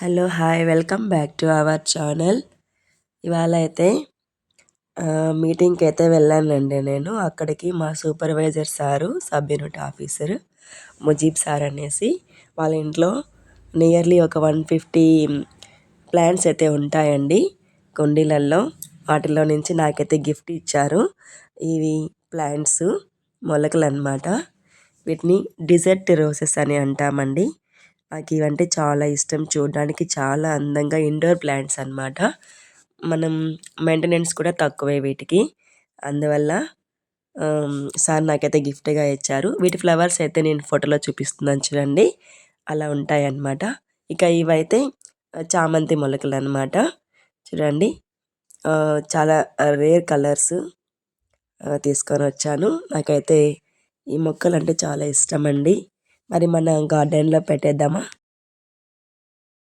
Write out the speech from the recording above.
Hello hi welcome back to our channel. ఇవాళ అయితే మీటింగ్కి అయితే వెళ్ళానండి నేను. అక్కడికి మా supervisor sir sub unit officer Mujeeb sir అనేసి వాళ్ళ ఇంట్లో నియర్లీ ఒక వన్ ఫిఫ్టీ ప్లాంట్స్ అయితే ఉంటాయండి కుండీలలో వాటిలో నుంచి నాకైతే గిఫ్ట్ ఇచ్చారు. ఇవి ప్లాంట్స్ మొలకలు అనమాట వీటిని డిజర్ట్ రోసెస్ అని అంటామండి. నాకు ఇవంటే చాలా ఇష్టం. చూడడానికి చాలా అందంగా ఇండోర్ ప్లాంట్స్ అనమాట మనం మెయింటెనెన్స్ కూడా తక్కువే వీటికి. అందువల్ల సార్ నాకైతే గిఫ్ట్గా ఇచ్చారు. వీటి ఫ్లవర్స్ అయితే నేను ఫోటోలో చూపిస్తున్నాను చూడండి. అలా ఉంటాయి అన్నమాట ఇక ఇవైతే చామంతి మొలకలు అనమాట చూడండి. చాలా రేర్ కలర్స్ తీసుకొని వచ్చాను. నాకైతే ఈ మొక్కలు అంటే చాలా ఇష్టం అండి మరి మన గార్డెన్లో పెట్టేద్దామా?